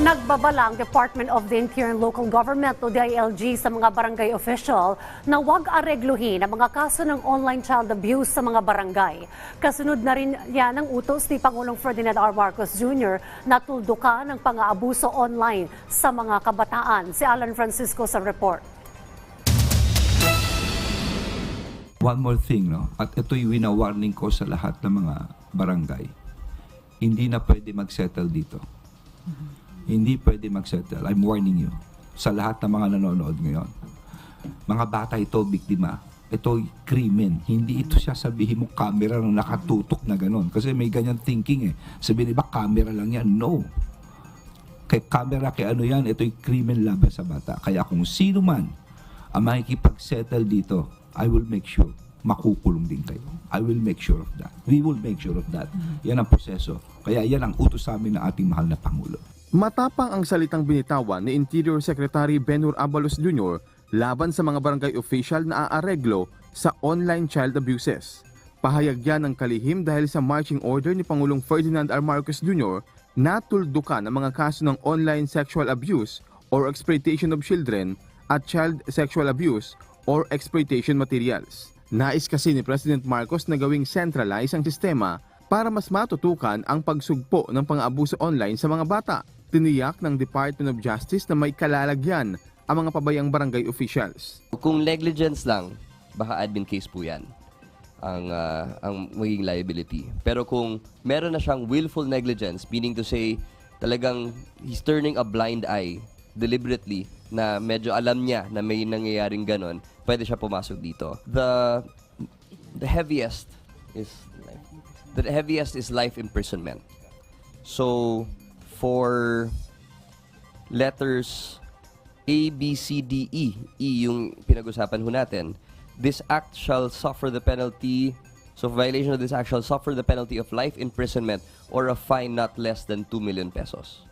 Nagbabala ang Department of the Interior and Local Government o DILG sa mga barangay official na huwag aregluhin ang mga kaso ng online child abuse sa mga barangay. Kasunod na rin yan ang utos ni Pangulong Ferdinand R. Marcos Jr. na tuldukan ng pang-aabuso online sa mga kabataan. Si Alan Francisco sa report. One more thing, no? At ito'y wina-warning ko sa lahat ng mga barangay. Hindi na pwede mag-settle dito. Hindi pwede mag-settle. I'm warning you. Sa lahat ng mga nanonood ngayon. Mga bata ito, biktima. Ito'y krimen. Hindi ito siya sabihin mo camera na nakatutok na ganon. Kasi may ganyan thinking eh. Sabihin ba camera lang yan? No. Kay camera, kay ano yan, ito'y krimen laban sa bata. Kaya kung sino man ang makikipag-settle dito, I will make sure makukulong din kayo. I will make sure of that. We will make sure of that. Yan ang proseso. Kaya yan ang utos sa amin ng ating mahal na Pangulo. Matapang ang salitang binitawan ni Interior Secretary Benhur Abalos Jr. laban sa mga barangay official na aareglo sa online child abuses. Pahayag yan ng kalihim dahil sa marching order ni Pangulong Ferdinand R. Marcos Jr. na tuldukan ang mga kaso ng online sexual abuse or exploitation of children at child sexual abuse or exploitation materials. Nais kasi ni President Marcos na gawing centralize ang sistema para mas matutukan ang pagsugpo ng pang-abuso online sa mga bata. Tiniyak ng Department of Justice na may kalalagyan ang mga pabayang barangay officials. Kung negligence lang, baka admin case po yan ang ah, ang magiging liability. Pero kung meron na siyang willful negligence, meaning to say talagang he's turning a blind eye deliberately na medyo alam niya na may nangyayaring ganon, pwede siya pumasok dito. The the heaviest is the heaviest is life imprisonment. So for letters A, B, C, D, E. E yung pinag-usapan ho natin. This act shall suffer the penalty, so violation of this act shall suffer the penalty of life imprisonment or a fine not less than 2 million pesos.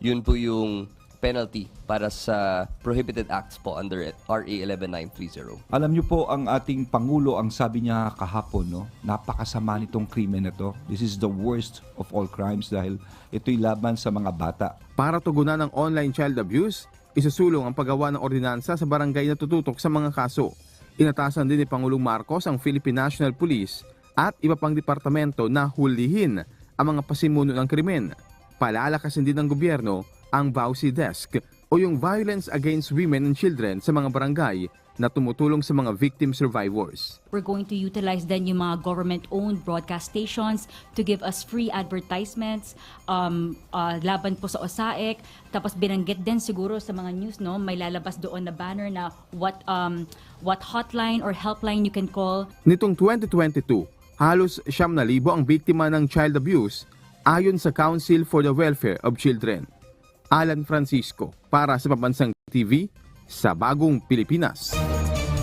Yun po yung penalty para sa prohibited acts po under it, RA 11930. Alam niyo po ang ating Pangulo, ang sabi niya kahapon, no? napakasama nitong krimen na to. This is the worst of all crimes dahil ito'y laban sa mga bata. Para tugunan ng online child abuse, isusulong ang paggawa ng ordinansa sa barangay na tututok sa mga kaso. Inatasan din ni Pangulong Marcos ang Philippine National Police at iba pang departamento na hulihin ang mga pasimuno ng krimen. Palalakasin din ng gobyerno ang VAUSI Desk o yung Violence Against Women and Children sa mga barangay na tumutulong sa mga victim survivors. We're going to utilize then yung mga government-owned broadcast stations to give us free advertisements um, uh, laban po sa OSAEC. Tapos binanggit din siguro sa mga news, no, may lalabas doon na banner na what, um, what hotline or helpline you can call Nitong 2022, halos siyam na libo ang biktima ng child abuse ayon sa Council for the Welfare of Children. Alan Francisco para sa Pambansang TV sa Bagong Pilipinas.